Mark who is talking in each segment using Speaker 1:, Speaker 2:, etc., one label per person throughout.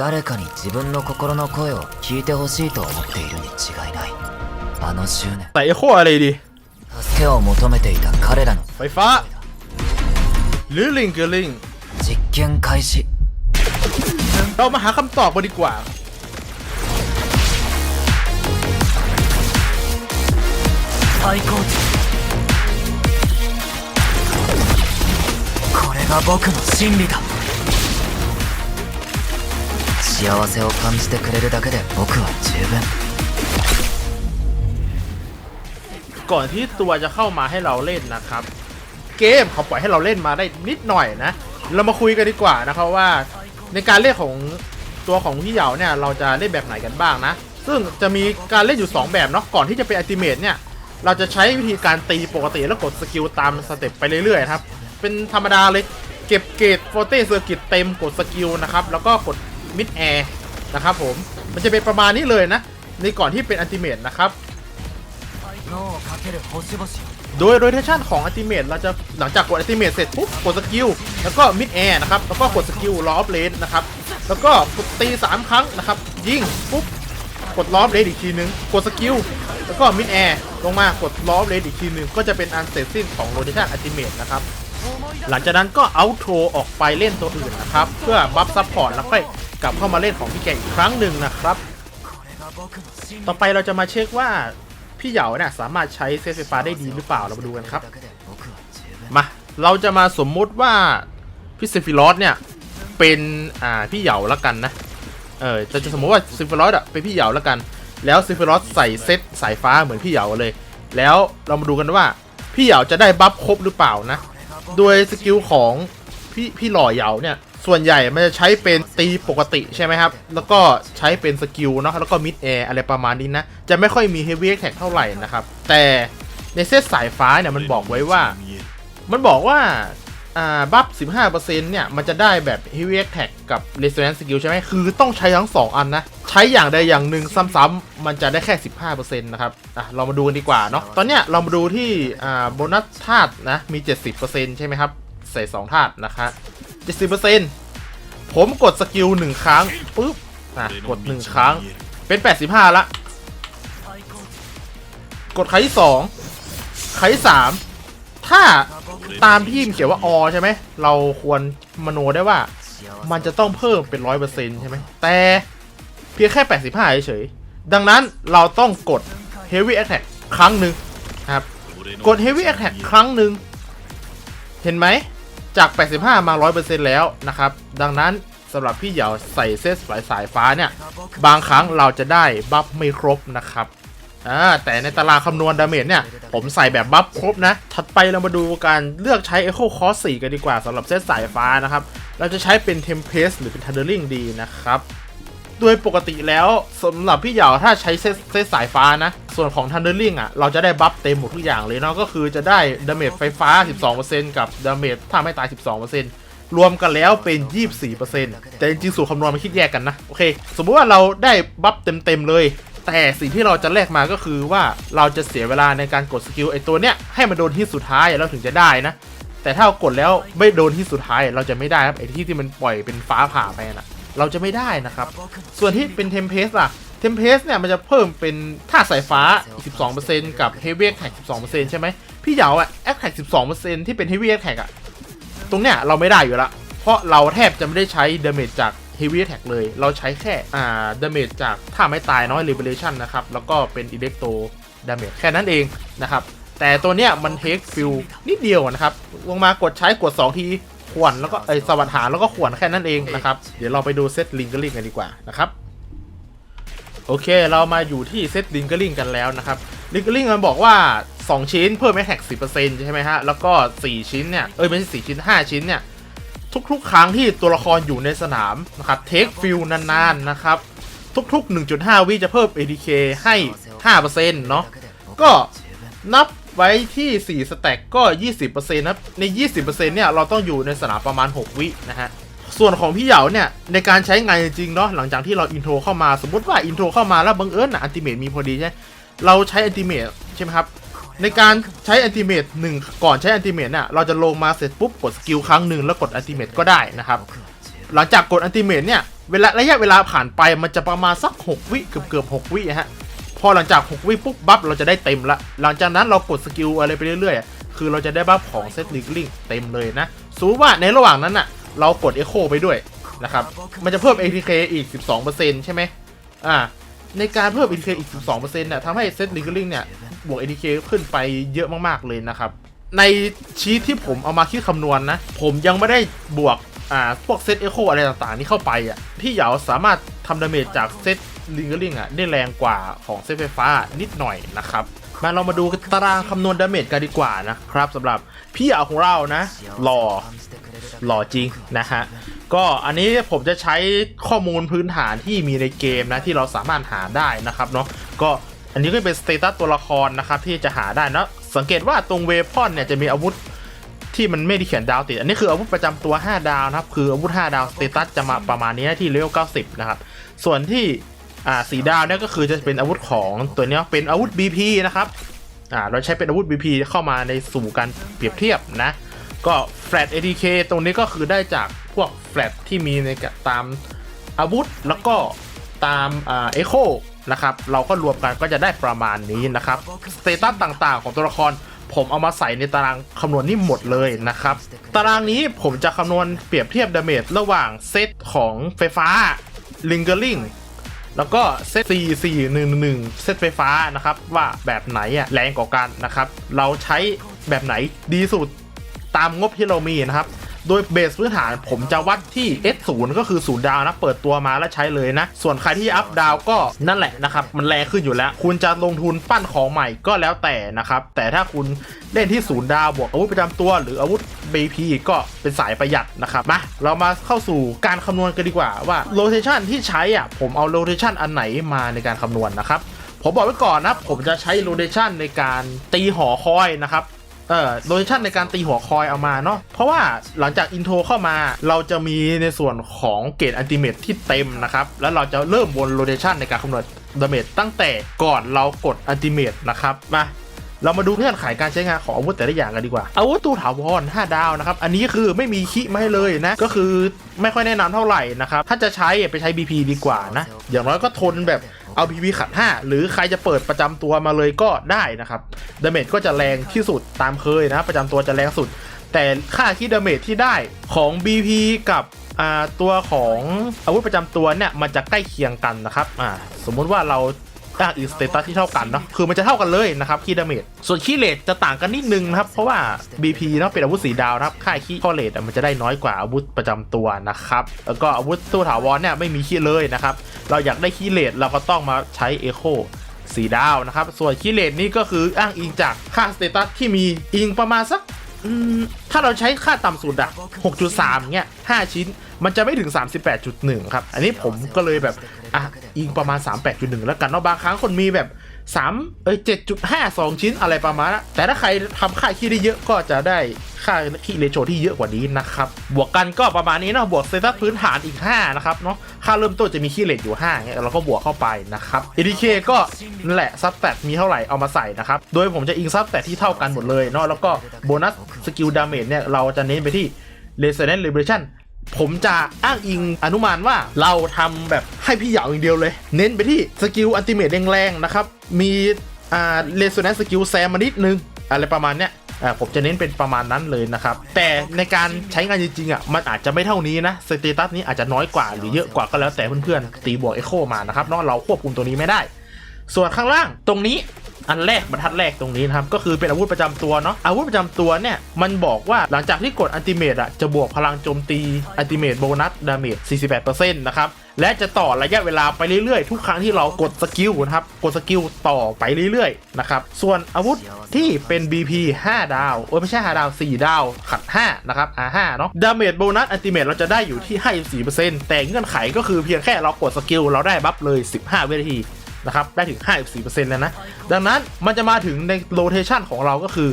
Speaker 1: 誰かに自分の心の声を聞いてほしいと思っているに違いないあの執念
Speaker 2: ใส่เอโคอะไรดี
Speaker 1: 助けを求めていた彼らの
Speaker 2: ไฟฟ้า หรือลิงเกอร์ลิง
Speaker 1: 実験開始
Speaker 2: เรามาหาคำตอบกันดีกว่า
Speaker 1: 最高値これが僕の真理だ 幸せを感じてくれるだけで僕は十分
Speaker 2: ก่อนที่ตัวจะเข้ามาให้เราเล่นนะครับ เกมเขาปล่อยให้เราเล่นมาได้นิดหน่อยนะ เรามาคุยกันดีกว่านะครับว่า ในการเล่นของตัวของพี่เหยาเนี่ยเราจะเล่นแบบไหนกันบ้างนะ ซึ่งจะมีการเล่นอยู่ 2 แบบเนาะก่อนที่จะเป็นอัลติเมทเนี่ย เราจะใช้วิธีการตีปกติแล้วกดสกิลตามสเต็ปไปเรื่อยๆนะครับ เป็นธรรมดาเลยเก็บเกรดโฟเต้เซอร์กิตเต็มกดสกิลนะครับ แล้วก็กด มิดแอร์นะครับผม มันจะเป็นประมาณนี้เลยนะ ในก่อนที่เป็นอันติเมตนะครับ โดยโรเทชันของอันติเมตเราจะหลังจากกดอันติเมตเสร็จปุ๊บกดสกิลแล้วก็มิดแอร์นะครับ แล้วก็กดสกิลล้อเลนนะครับ แล้วก็กดตี 3 ครั้งนะครับ ยิงปุ๊บกดล้อเลนอีกทีนึง กดสกิลแล้วก็มิดแอร์ลงมากดล้อเลนอีกทีนึง ก็จะเป็นอันเสร็จสิ้นของโรเทชันอันติเมตนะครับหลังจากนั้นก็เอาโทรออกไปเล่นตัวอื่นนะครับ เพื่อบัฟซัพพอร์ตแล้วค่อย กลับเข้ามาเล่นของพี่แกอีกครั้งหนึ่งนะครับ ต่อไปเราจะมาเช็คว่าพี่เหยาเนี่ยสามารถใช้เซฟไฟฟ้าได้ดีหรือเปล่าเรามาดูกันครับมาเราจะมาสมมติว่าพี่เซฟิลอสเนี่ยเป็นอ่าพี่เหยาล้วกันนะเออจะสมมติว่าเซฟิลอสอะเป็นพี่เหยาล้วกัน แล้วเซฟิลอสใส่เซตสายฟ้าเหมือนพี่เหยาเลย แล้วเรามาดูกันว่าพี่เหยาจะได้บัฟครบหรือเปล่านะ โดยสกิลของพี่พี่หล่อเหยาเนี่ย ส่วนใหญ่มันจะใช้เป็นตีปกติใช่ไหมครับ แล้วก็ใช้เป็นสกิลเนาะแล้วก็มิดแอร์อะไรประมาณนี้นะ จะไม่ค่อยมีเฮฟวี่แท็กเท่าไหร่นะครับ แต่ในเซตสายฟ้าเนี่ยมันบอกไว้ว่า มันบอกว่าอ่าบัฟ 15%เนี่ย มันจะได้แบบ Heavy Attack กับ Resonance Skill ใช่ไหม คือต้องใช้ทั้ง 2 อันนะ ใช้อย่างใดอย่างหนึ่งซ้ำๆ มันจะได้แค่ 15%นะครับ อะ เรามาดูกันดีกว่าเนาะ ตอนเนี้ยเรามาดูที่ อ่า โบนัสธาตุนะ มี 70%ใช่ไหมครับ ใส่ 2 ธาตุนะคะ 70%ผมกดสกิล1ครั้งปุ๊บอะกด1ครั้ง เป็น 85 ละ กดครั้งที่2ครั้งที่3ถ้าตามที่มเขียนว่าอใช่ไหม เราควรมโนได้ว่า มันจะต้องเพิ่มเป็นร้อยเปอร์เซ็นต์ใช่ไหม แต่เพียงแค่85เฉยๆดังนั้นเราต้องกด Heavy Attack ครั้งหนึ่งครับ กด Heavy Attack ครั้งหนึ่ง เห็นไหม จาก 85 มา 100%แล้วนะครับ ดังนั้นสำหรับพี่เหยาใส่เซตสายสายฟ้าเนี่ย บางครั้งเราจะได้บัฟไม่ครบนะครับแต่ในตารางคำนวณดาเมจเนี่ย ผมใส่แบบบัฟครบนะ ถัดไปเรามาดูการเลือกใช้ Echo Cost 4 กันดีกว่าสำหรับเซตสายฟ้านะครับ เราจะใช้เป็น Tempest หรือเป็น Thundering ดีนะครับ โดยปกติแล้วสำหรับพี่เหยาถ้าใช้เซตสายฟ้านะ ส่วนของ Thundering อะ เราจะได้บัฟเต็มหมดทุกอย่างเลยเนาะก็คือจะได้ดาเมจไฟฟ้า 12%กับดาเมจถ้าไม่ตาย 12%รวมกันแล้วเป็น 24%แต่จริงๆสูตรคำนวณมันคิดแยกกันนะ โอเค สมมุติว่าเราได้บัฟเต็มๆเลย แต่สิ่งที่เราจะแลกมาก็คือว่าเราจะเสียเวลาในการกดสกิลไอตัวเนี้ยให้มันโดนที่สุดท้ายเราถึงจะได้นะ แต่ถ้าเรากดแล้วไม่โดนที่สุดท้ายเราจะไม่ได้ครับไอที่ที่มันปล่อยเป็นฟ้าผ่าไปน่ะ เราจะไม่ได้นะครับ ส่วนที่เป็นเทมเพสล่ะเทมเพสเนี่ยมันจะเพิ่มเป็นท่าสายฟ้า 12%กับ Heavy Attack 12%ใช่ไหมพี่เหยาอะ Attack 12%ที่เป็น Heavy Attack อะตรงเนี้ยเราไม่ได้อยู่ละเพราะเราแทบจะไม่ได้ใช้เดาเมจจาก Heavy Attack เลย เราใช้แค่อ่าดาเมจจากท่าไม่ตายน้อย Liberation นะครับ แล้วก็เป็น Electro Damage แค่นั้นเองนะครับ แต่ตัวเนี้ยมันเทคฟิลนิดเดียวนะครับ ลงมากดใช้กด 2 ที ขวนแล้วก็เอสวัสดหาแล้วก็ขวนแค่นั้นเองนะครับ เดี๋ยวเราไปดูเซตลิงเกอร์ลิงกันดีกว่านะครับโอเค เรามาอยู่ที่เซตลิงเกอร์ลิงกันแล้วนะครับลิงเกอร์ลิงมันบอกว่า 2 ชิ้นเพิ่มแอ t แท็ก10%ใช่ไหมฮะ แล้วก็ 4 ชิ้นเนี่ย เอ้ย ไม่ใช่ 4 ชิ้น 5 ชิ้นเนี่ย ทุกๆ ครั้งที่ตัวละครอยู่ในสนามนะครับเทคฟิลนานๆ นะครับ ทุกๆ 1.5 วิจะเพิ่ม ATK ให้ 5%เนาะก็นับ ไว้ที่ 4 สแต็กก็ 20%นะใน 20%เนี่ย เราต้องอยู่ในสนามประมาณ 6 วินะฮะ ส่วนของพี่เหยาเนี่ย ในการใช้งานจริงเนาะ หลังจากที่เราอินโทรเข้ามา สมมติว่าอินโทรเข้ามาแล้วบังเอิญนะอันติเมตมีพอดีใช่ เราใช้อันติเมตใช่ไหมครับ ในการใช้อันติเมตหนึ่งก่อนใช้อันติเมตเนี่ย เราจะลงมาเสร็จปุ๊บกดสกิลครั้งหนึ่งแล้วกดอันติเมตก็ได้นะครับ หลังจากกดอันติเมตเนี่ย เวลาระยะเวลาผ่านไปมันจะประมาณสัก 6 วิเกือบเกือบ6วิฮะ พอหลังจาก6วิปุ๊บบัฟเราจะได้เต็มละ หลังจากนั้นเรากดสกิลอะไรไปเรื่อยๆ คือเราจะได้บัฟของเซตลิงลิงเต็มเลยนะสมมติว่าในระหว่างนั้นอะเรากดเอโคไปด้วยนะครับ มันจะเพิ่ม ATK อีก 12%ใช่ไหมอ่า ในการเพิ่ม ATK อีก 12%เนี่ยทำให้เซตลิงลิงเนี่ย บวก ATK ขึ้นไปเยอะมากๆเลยนะครับ ในชีทที่ผมเอามาคิดคำนวณนะผมยังไม่ได้บวก อ่า พวกเซตเอโคอะไรต่างๆ นี่เข้าไปอะพี่เหยาสามารถทำดาเมจจากเซต ลิงเกอร์ลิงอะได้แรงกว่าของเซตไฟฟ้านิดหน่อยนะครับ มาเรามาดูตารางคำนวณดาเมจกันดีกว่านะครับสำหรับพี่เหยาของเรานะหล่อหล่อจริงนะฮะก็อันนี้ผมจะใช้ข้อมูลพื้นฐานที่มีในเกมนะที่เราสามารถหาได้นะครับเนาะก็อันนี้ก็เป็นสเตตัสตัวละครนะครับที่จะหาได้นะสังเกตว่าตรงเวพอนเนี่ยจะมีอาวุธที่มันไม่ได้เขียนดาวติด อันนี้คืออาวุธประจำตัว 5 ดาวนะครับ คืออาวุธ 5 ดาวสเตตัสจะมาประมาณนี้นะที่เลเวล90 นะครับ ส่วนที่ อ่าสีดาวเนี่ยก็คือจะเป็นอาวุธของตัวนี้เป็นอาวุธ BP นะครับอ่าเราใช้เป็นอาวุธ BP เข้ามาในสู่การเปรียบเทียบนะก็แฟลต ATK ตรงนี้ก็คือได้จากพวกแฟลตที่มีในตามอาวุธแล้วก็ตามอ่าเอโคนะครับเราก็รวมกันก็จะได้ประมาณนี้นะครับสเตตัสต่างๆ ของตัวละครผมเอามาใส่ในตารางคำนวณนี่หมดเลยนะครับ ตารางนี้ผมจะคำนวณเปรียบเทียบดาเมจระหว่างเซตของไฟฟ้าลิงเกอร์ลิง แล้วก็เซต4 4 1 1 เซตไฟฟ้านะครับ ว่าแบบไหนอะแรงกว่ากันนะครับ เราใช้แบบไหนดีสุดตามงบที่เรามีนะครับ โดยเบสพื้นฐานผมจะวัดที่ S0 ก็คือ0ดาวนะ เปิดตัวมาแล้วใช้เลยนะ ส่วนใครที่อัพดาวก็นั่นแหละนะครับ มันแรงขึ้นอยู่แล้ว คุณจะลงทุนปั้นของใหม่ก็แล้วแต่นะครับ แต่ถ้าคุณเล่นที่0ดาวบวกอาวุธประจำตัวหรืออาวุธ BP ก็เป็นสายประหยัดนะครับมาเรามาเข้าสู่การคำนวณกันดีกว่าว่าโลเ t ชันที่ใช้อะผมเอาโลเ t ชันอันไหนมาในการคำนวณนะครับผมบอกไว้ก่อนนะผมจะใช้โลเ t ชันในการตีหอคอยนะครับเอ่อโลเคชั่นในการตีหัวคอยเอามาเนาะเพราะว่าหลังจากอินโทรเข้ามาเราจะมีในส่วนของเกรดอันติเมตที่เต็มนะครับ แล้วเราจะเริ่มวนโลเคชั่นในการคำนวณดาเมจตั้งแต่ก่อนเรากดอันติเมตนะครับมา เรามาดูเงื่อนไขการใช้งานของอาวุธแต่ละอย่างกันดีกว่า อาวุธตู้ถาวร5ดาวนะครับ อันนี้คือไม่มีคิมาให้เลยนะ ก็คือไม่ค่อยแนะนำเท่าไหร่นะครับ ถ้าจะใช้ไปใช้ BP ดีกว่านะ อย่างน้อยก็ทนแบบเอา BP ขัด 5 หรือใครจะเปิดประจำตัวมาเลยก็ได้นะครับดาเมจก็จะแรงที่สุดตามเคยนะ ประจำตัวจะแรงสุด แต่ค่าคิดดาเมจที่ได้ของ BP กับอ่าตัวของอาวุธประจำตัวเนี่ยมันจะใกล้เคียงกันนะครับ อ่า สมมุติว่าเรา ตั้งอีสเตตัสที่เท่ากันเนาะคือมันจะเท่ากันเลยนะครับคีดาเมจส่วนคีเลทจะต่างกันนิดนึงนะครับ เพราะว่า BP เนาะเป็นอาวุธสีดาวนะครับค่าคีย์ข้อเลทมันจะได้น้อยกว่าอาวุธประจำตัวนะครับแล้วก็อาวุธตู้ถาวรเนี่ยไม่มีคีเลยนะครับเราอยากได้คีเลทเราก็ต้องมาใช้เอโคสีดาวนะครับ ส่วนคีเลทนี่ก็คืออ้างอิงจากค่าสเตตัสที่มีอิงประมาณสักถ้าเราใช้ค่าต่ำสุดอะ6.3 เงี้ย 5 ชิ้น มันจะไม่ถึง 38.1 ครับ อันนี้ผมก็เลยแบบ อะอิงประมาณ 38.1 แล้วกันเนาะบางครั้งคนมีแบบ 3 เอ้ย 7.5 2 ชิ้นอะไรประมาณนั้นแต่ถ้าใครทำค่าคีได้เยอะก็จะได้ค่าคีเรโชที่เยอะกว่านี้นะครับ บวกกันก็ประมาณนี้เนาะบวกเซตัสพื้นฐานอีก 5 นะครับเนาะค่าเริ่มต้นจะมีคีเลทอยู่5เงี้ยเราก็บวกเข้าไปนะครับ ADK ก็นั่นแหละซับแตทมีเท่าไหร่เอามาใส่นะครับ โดยผมจะอิงซับแตทที่เท่ากันหมดเลยเนาะแล้วก็โบนัสสกิลดาเมจเนี่ยเราจะเน้นไปที่ Resonance Liberation ผมจะอ้างอิงอนุมานว่าเราทำแบบให้พี่เหยาอย่างเดียวเลย เน้นไปที่สกิลอันติเมตแรงๆนะครับ มีอ่า Resonance สกิลแซมมานิดนึง อะไรประมาณเนี้ยอ่าผมจะเน้นเป็นประมาณนั้นเลยนะครับ แต่ในการใช้งานจริงๆอะมันอาจจะไม่เท่านี้นะสเตตัสนี้อาจจะน้อยกว่าหรือเยอะกว่าก็แล้วแต่เพื่อนๆตีบวกเอโคมานะครับเนาะเราควบคุมตัวนี้ไม่ได้ ส่วนข้างล่างตรงนี้ อันแรกบรรทัดแรกตรงนี้นะครับก็คือเป็นอาวุธประจำตัวเนาะอาวุธประจำตัวเนี่ยมันบอกว่าหลังจากที่กดอันติเมตอะจะบวกพลังโจมตีอันติเมตโบนัสดาเมจ48%นะครับและจะต่อระยะเวลาไปเรื่อยๆ ทุกครั้งที่เรากดสกิลนะครับกดสกิลต่อไปเรื่อยๆนะครับส่วนอาวุธที่เป็น BP 5 ดาวโอ้ยไม่ใช่ 5 ดาว 4 ดาว ขัด 5 นะครับ R5 เนาะดาเมจโบนัสอันติเมตเราจะได้อยู่ที่ 54%แต่เงื่อนไขก็คือเพียงแค่เรากดสกิลเราได้บัฟเลย 15 วินาที นะครับได้ถึง 54%แล้วนะ ดังนั้นมันจะมาถึงในโรเทชันของเราก็คือ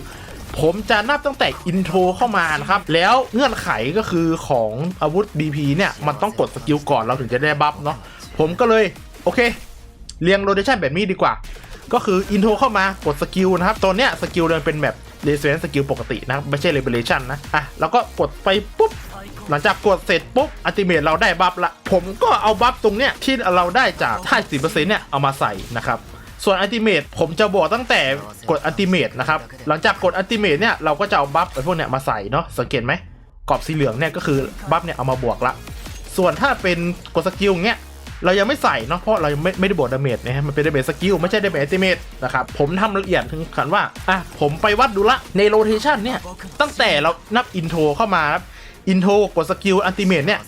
Speaker 2: ผมจะนับตั้งแต่อินโทรเข้ามานะครับ แล้วเงื่อนไขก็คือของอาวุธ BP เนี่ย มันต้องกดสกิลก่อนเราถึงจะได้บัฟเนาะผมก็เลย โอเค เรียงโรเทชันแบบนี้ดีกว่า ก็คืออินโทรเข้ามากดสกิลนะครับตัวเนี้ยสกิลมันเป็นแบบ เรเซนสกิลปกตินะ ไม่ใช่เรเบเลชันนะ อะ แล้วก็กดไปปุ๊บ หลังจากกดเสร็จปุ๊บอัติเมตเราได้บัฟละ ผมก็เอาบัฟตรงเนี้ยที่เราได้จาก50%เนี่ย เอามาใส่นะครับส่วนอัติเมตผมจะบอกตั้งแต่กดอัติเมตนะครับ หลังจากกดอัติเมตเนี่ยเราก็จะเอาบัฟไอ้พวกเนี้ยมาใส่เนาะสังเกตไหมกรอบสีเหลืองเนี่ยก็คือบัฟเนี่ยเอามาบวกละ ส่วนถ้าเป็นกดสกิลเงี้ย เรายังไม่ใส่เนาะเพราะเรายังไม่ไม่ได้บวกดาเมจนะฮะมันเป็นดาเมจสกิลไม่ใช่ดาเมจอัติเมตนะครับผมทำละเอียดถึงขันว่าอะผมไปวัดดูละในโรเทชันเนี่ยตั้งแต่เรานับอินโทรเข้ามาครับอินโทรกดสกิลอันติเมตเนี่ย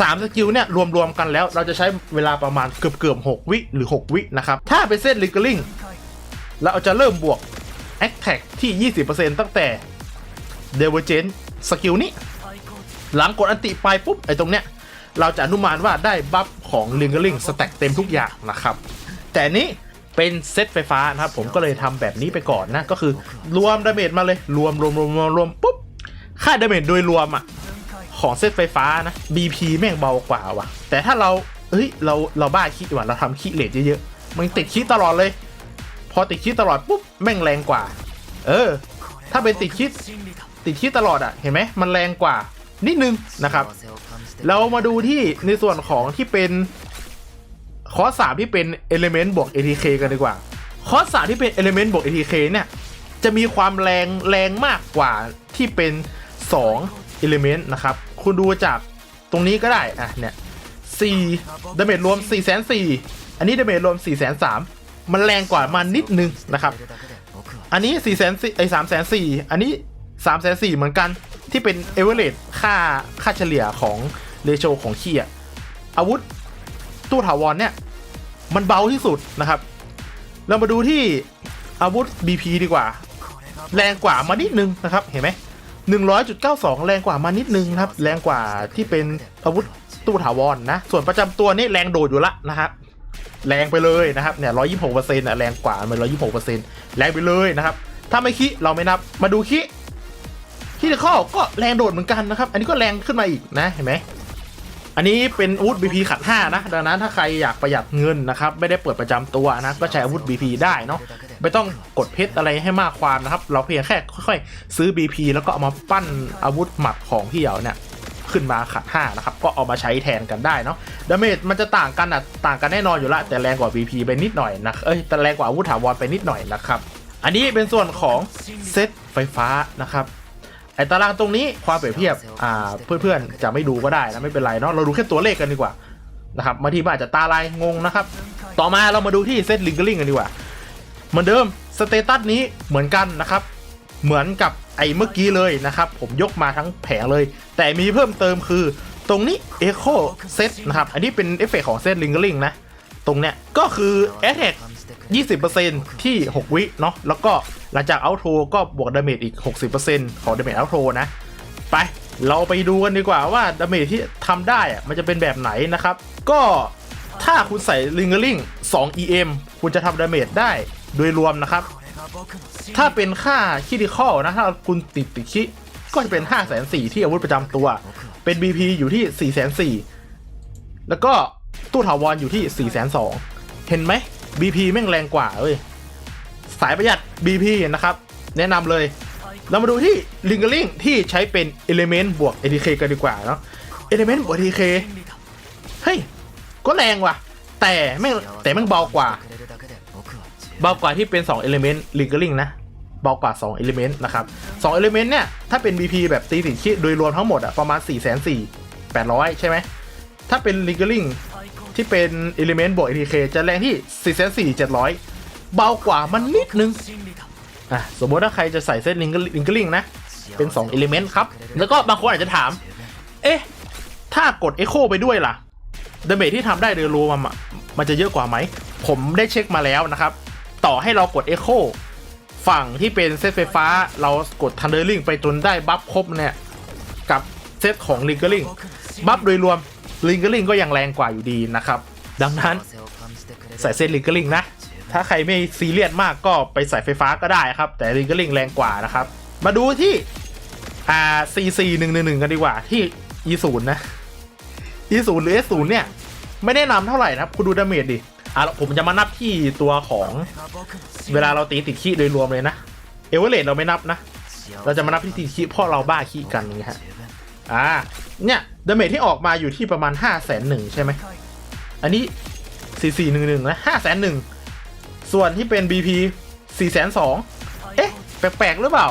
Speaker 2: สามสกิลเนี่ยรวมๆกันแล้ว เราจะใช้เวลาประมาณเกือบเกือบๆ6วิหรือ 6 วินะครับถ้าเป็นเส้นลิงกลิงเราจะเริ่มบวก a t t a c k ที่ 20%ตั้งแต่ d i v e r g e n t สกิลนี้ หลังกดอันติไปปุ๊บไอ้ตรงเนี้ย เราจะอนุมานว่าได้บัฟของลิงกลิงสแต็กเต็มทุกอย่างนะครับ แต่นี้เป็นเซตไฟฟ้านะครับ ผมก็เลยทำแบบนี้ไปก่อนนะ ก็คือรวมดาเมจมาเลยรวมรวมรวมรวมรวมปุ๊บ ค่าดาเมจโดยรวมอะ ของเซตไฟฟ้านะ BP แม่งเบากว่าว่ะ แต่ถ้าเราเฮ้ยเราเราบ้าคิดว่ะเราทำคิเลทเยอะๆมันติดคิดตลอดเลย พอติดคิดตลอดปุ๊บแม่งแรงกว่า เออ ถ้าเป็นติดคิดติดคิดตลอดอะเห็นไหมมันแรงกว่า นิดนึงนะครับ เรามาดูที่ในส่วนของที่เป็นคอร์สสามที่เป็น Element บวก ATK กันดีกว่า คอร์สสามที่เป็น Element บวก ATK เนี่ย จะมีความแรงแรงมากกว่าที่เป็น2 Element นะครับ คุณดูจากตรงนี้ก็ได้ อะ เนี่ย4ดาเมจรวม 4 4 0 0 0อันนี้ดาเมจรวม 4 3 0 0 0มันแรงกว่ามานิดนึงนะครับ อันนี้4 0 0 0 0ไอ้3 4 0 0 0อันนี้3 4 0 0 0เหมือนกัน ที่เป็นเอเวอเรสค่าค่าเฉลี่ยของเรโชของขี้อะอาวุธตู้ถาวรเนี่ย มันเบาที่สุดนะครับ เรามาดูที่อาวุธ BP ดีกว่า แรงกว่ามานิดนึงนะครับ เห็นไหม100.92แรงกว่ามานิดนึงนะครับ แรงกว่าที่เป็นอาวุธตู้ถาวรนะส่วนประจำตัวนี่แรงโดดอยู่ละนะครับแรงไปเลยนะครับเนี่ยร้อยยี่สิบหกเปอร์เซ็นต์ะแรงกว่ามันร้อยยี่สิบหกเปอร์เซ็นต์แรงไปเลยนะครับ ถ้าไม่คิเราไม่นับมาดูคิ ที่ข้อก็แรงโดดเหมือนกันนะครับ อันนี้ก็แรงขึ้นมาอีกนะเห็นไหมอันนี้เป็นอาวุธ BP ขัด5นะดังนั้นถ้าใครอยากประหยัดเงินนะครับ ไม่ได้เปิดประจำตัวนะก็ใช้อาวุธ BP ได้เนาะไม่ต้องกดเพชรอะไรให้มากความนะครับ เราเพียงแค่ค่อยๆ ซื้อ BP แล้วก็เอามาปั้นอาวุธหมัดของพี่เหยาเนี่ยขึ้นมาขัด5นะครับ ก็เอามาใช้แทนกันได้เนาะดาเมจมันจะต่างกันอะต่างกันแน่นอนอยู่ละแต่แรงกว่า BP ไปนิดหน่อยนะเอ้ยแต่แรงกว่าอาวุธถาวรไปนิดหน่อยนะครับ อันนี้เป็นส่วนของเซตไฟฟ้านะครับ ไอตารางตรงนี้ความเปรียบเทียบอ่าเพื่อนๆจะไม่ดูก็ได้นะไม่เป็นไรเนาะเราดูแค่ตัวเลขกันดีกว่านะครับบางทีมันอาจจะตาลายงงนะครับ ต่อมาเรามาดูที่เซตลิงก์ลิงกันดีกว่าเหมือนเดิมสเตตัสนี้เหมือนกันนะครับ เหมือนกับไอ้เมื่อกี้เลยนะครับ ผมยกมาทั้งแผงเลย แต่มีเพิ่มเติมคือตรงนี้ Echo Set นะครับ อันนี้เป็นเอฟเฟกของเซตลิงก์ลิงนะ ตรงเนี้ยก็คือ Attack 20%ที่ 6 วิเนาะแล้วก็หลังจากเอาโทก็บวกดาเมจอีก 60%ของดาเมจเอาโทนะ ไปเราไปดูกันดีกว่าว่าดาเมจที่ทำได้อะมันจะเป็นแบบไหนนะครับ ก็ถ้าคุณใส่ลิง g ลิง2 EM คุณจะทำดาเมจได้โดยรวมนะครับ ถ้าเป็นค่าคิดิคอลนะ ถ้าคุณติดติดคิก็จะเป็น 5 4 0 0 0ที่อาวุธประจำตัว เป็น BP อยู่ที่ 4 4 0 0 0แล้วก็ตู้ถาวรอยู่ที่ 4 2 0 0 0เห็นไหม BP แม่งแรงกว่าเว้ยสายประหยัด BP นะครับ แนะนำเลย เรามาดูที่ลิง g ลิงที่ใช้เป็น Element บวก ATK กันดีกว่าเนาะ Element บวก ATK เฮ้ย ก็แรงว่ะ แต่แม่งแต่แม่งเบากว่า เบากว่าที่เป็น 2 Element l i n k e r i n g นะเบากว่า 2 Element นะครับ 2 Element เนี่ย ถ้าเป็น BP แบบตีติดคิดโดยรวมทั้งหมดอะประมาณ 4 4 800 ใช่ไหม ถ้าเป็น l i n k e r i n g ที่เป็น Element บวก ATK จะแรงที่ 4 4 700 เบากว่ามันนิดนึง อะ สมมติถ้าใครจะใส่เซต l i n k e r i n g นะ เป็น 2 Element ครับ แล้วก็บางคนอาจจะถาม เอ๊ะ ถ้ากด Echo ไปด้วยล่ะดาเมจที่ทำได้โดยรวมมันจะเยอะกว่าไหม ผมได้เช็คมาแล้วนะครับ ต่อให้เรากด Echo ฝั่งที่เป็นเซตไฟฟ้าเรากด Thundering ไปจนได้บัฟครบเนี่ย กับเซตของ l i n k e r i n g บัฟโดยรวม l i n k e r i n g ก็ยังแรงกว่าอยู่ดีนะครับ ดังนั้นใส่เซต l i n k e r i n g นะ ถ้าใครไม่ซีเรียสมากก็ไปใส่ไฟฟ้าก็ได้ครับ แต่ l i n k e r i n g แรงกว่านะครับ มาดูที่อ่า CC 1 1 1กันดีกว่าที่ E 0นะ E 0หรือ S 0เนี่ย ไม่แนะนำเท่าไหร่นะครับ คุณดูดาเมจดิอะผมจะมานับที่ตัวของเวลาเราตีติดขี้โดยรวมเลยนะเอเวอเรสเราไม่นับนะ เราจะมานับพิธีคีเพราะเราบ้าคีกันอย่างเงี้ยฮะอ่าเนี่ย ดาเมจที่ออกมาอยู่ที่ประมาณ5้าแสนหนึ่งใช่ไหม อันนี้ 4 4 1 1นะห้าแสนหนึ่งส่วนที่เป็น BP 4แสนสองเอ๊ะ แปลกๆ หรือเปล่า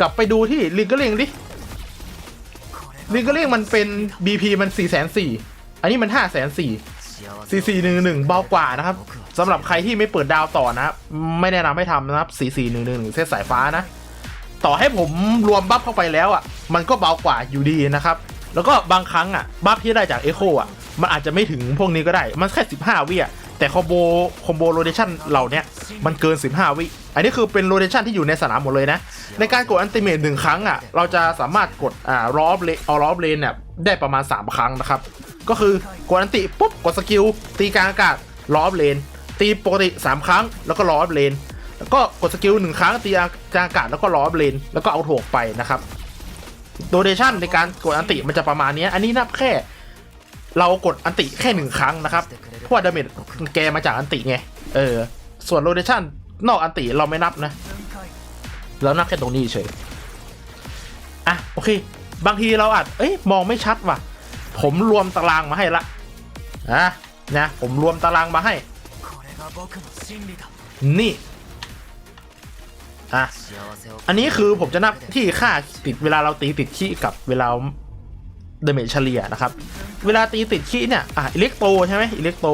Speaker 2: กลับไปดูที่ลิงเกอร์ลิงดิลิงเกอร์ลิงมันเป็น BP มัน4แสนสี่อันนี้มัน5แสนสี่4 4 1 1เบากว่านะครับสำหรับใครที่ไม่เปิดดาวต่อนะ ไม่แนะนำให้ทำนะครับ 4 4 1 1 1เซตสายฟ้านะ ต่อให้ผมรวมบัฟเข้าไปแล้วอะ มันก็เบากว่าอยู่ดีนะครับ แล้วก็บางครั้งอะบัฟที่ได้จากเอโคอะมันอาจจะไม่ถึงพวกนี้ก็ได้ มันแค่ 15 วิอะแต่คอมโบคอมโบโรเทชันเหล่าเนี้ยมันเกิน 15 วิ อันนี้คือเป็นโรเทชันที่อยู่ในสนามหมดเลยนะ ในการกดอันติเมทหนึ่งครั้งอะเราจะสามารถกดอ่ารอบเลเอารอบเลนเนี่ยได้ประมาณ 3 ครั้งนะครับ ก็คือกดอันติปุ๊บกดสกิลตีกลางอากาศรอบเลน ตีปกติ 3 ครั้งแล้วก็รอบเลน แล้วก็กดสกิลหนึ่งครั้งตีกลางอากาศแล้วก็รอบเลน แล้วก็เอาถ่วงไปนะครับ โดเรชันในการกดอันติมันจะประมาณนี้ อันนี้นับแค่ เรากดอันติแค่หนึ่งครั้งนะครับเพราะดาเมจแกมาจากอันติไง เออ ส่วนโรเทชันนอกอันติเราไม่นับนะ เรานับแค่ตรงนี้เฉย อะ โอเค บางทีเราอาจเอ้ย มองไม่ชัดว่ะ ผมรวมตารางมาให้ละอะนะ ผมรวมตารางมาให้ นี่ อะอันนี้คือผมจะนับที่ค่าติดเวลาเราตีติดขี้กับเวลาเดเมจเฉลี่ยนะครับ เวลาตีติดขี้เนี่ยอะอิเล็กโตใช่ไหมอิเล็กโต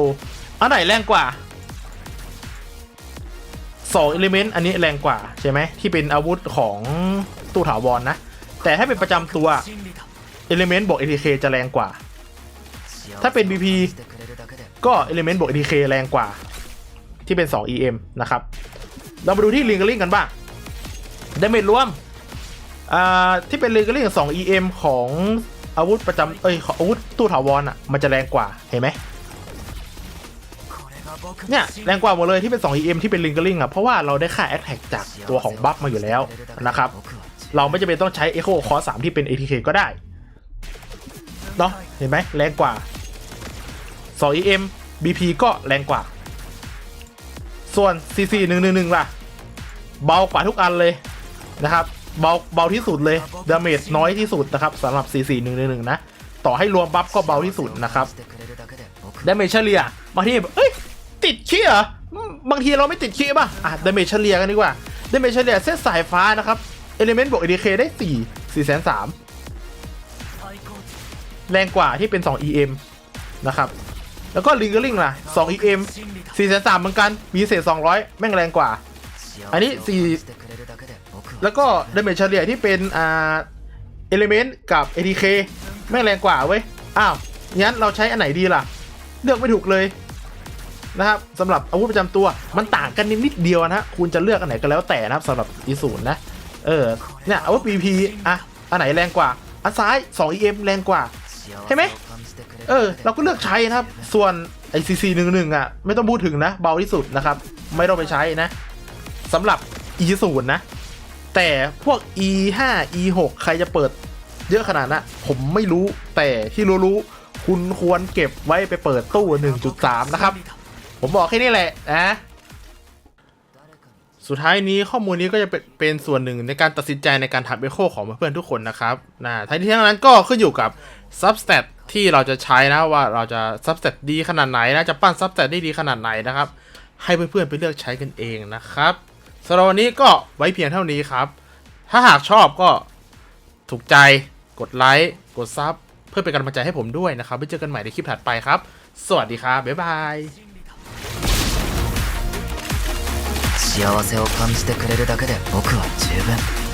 Speaker 2: อันไหนแรงกว่าสองอิเลเมนต์อันนี้แรงกว่าใช่ไหมที่เป็นอาวุธของตู้ถาวรนนะ แต่ถ้าเป็นประจำตัวอิเลเมนต์บวก ATK จะแรงกว่า ถ้าเป็น BP ก็อิเลเมนต์บวก ATK แรงกว่า ที่เป็น 2 EM นะครับ เรามาดูที่ลิงก r ลิงกันบ้าง ดาเมจรวม อ่า ที่เป็นลิงก r ลิง2 EM ของอาวุธประจำเอ้ยออาวุธตู้ถาวรอะ มันจะแรงกว่า เห็นไหมเนี่ย แรงกว่าหมดเลยที่เป็น 2 EM ที่เป็นลิงก r ลิงอะ เพราะว่าเราได้ค่า Attack จากตัวของบัฟมาอยู่แล้วนะครับ เราไม่จำเป็นต้องใช้ Echo Core 3ที่เป็น ATK ก็ได้ เนาะเห็นไหมแรงกว่า 2 EM BP ก็แรงกว่า ส่วน CC 111ล่ะ เบากว่าทุกอันเลย นะครับเบาเบาที่สุดเลยดาเมจน้อยที่สุดนะครับสำหรับ CC 111 นะ ต่อให้รวมบัฟก็เบาที่สุดนะครับดาเมจเฉลี่ยบางทีเอ้ยติดขี้เหรอบางทีเราไม่ติดขี้ป่ะอะดาเมจเฉลี่ยกันดีกว่าดาเมจเฉลี่ยเส้นสายฟ้านะครับเอลิเมนต์บวก ADK ได้ 4 4 3 0 0แรงกว่าที่เป็น 2 EM นะครับ แล้วก็ลิงก์ลิงล่ะ 2 EM 4 3 0 0เหมือนกัน มีเศษ 200 แม่งแรงกว่า อันนี้สี่ แล้วก็ดาเมจเฉลี่ยที่เป็นอ่าเอลิเมนต์กับ ATK แม่งแรงกว่าเว้ย อ้าว งั้นเราใช้อันไหนดีล่ะ เลือกไม่ถูกเลยนะครับสำหรับอาวุธประจำตัวมันต่างกันนิดเดียวนะคุณจะเลือกอันไหนก็แล้วแต่นะครับสำหรับอีศูนย์นะ เออ เนี่ยอาวุธ BP อะ อันไหนแรงกว่า อันซ้าย 2 EM แรงกว่า
Speaker 1: ใช่ไหม
Speaker 2: เออ เราก็เลือกใช้นะครับ ส่วนไอซีซีหนึ่งหนึ่งอะ ไม่ต้องพูดถึงนะ เบาที่สุดนะครับ ไม่ต้องไปใช้นะสำหรับ e ศูนย์นะ แต่พวก e 5 e 6ใครจะเปิดเยอะขนาดนั้นผมไม่รู้แต่ที่รู้ๆคุณควรเก็บไว้ไปเปิดตู้ 1.3 นะครับ ผมบอกแค่นี้แหละนะสุดท้ายนี้ข้อมูลนี้ก็จะเป็นเป็นส่วนหนึ่งในการตัดสินใจในการทำเอโคของเพื่อนทุกคนนะครับนะทั้งนี้ทั้งนั้นก็ขึ้นอยู่กับ substat ที่เราจะใช้นะว่าเราจะ substat ดีขนาดไหนนะจะปั้น substat ได้ดีขนาดไหนนะครับ ให้เพื่อนๆไปเลือกใช้กันเองนะครับ สำหรับวันนี้ก็ไว้เพียงเท่านี้ครับ ถ้าหากชอบก็ถูกใจกดไลค์กดซับเพื่อเป็นกำลังใจให้ผมด้วยนะครับไว้เจอกันใหม่ในคลิปถัดไปครับ สวัสดีครับ บ๊ายบาย
Speaker 1: 幸せを感じてくれるだけで僕は十分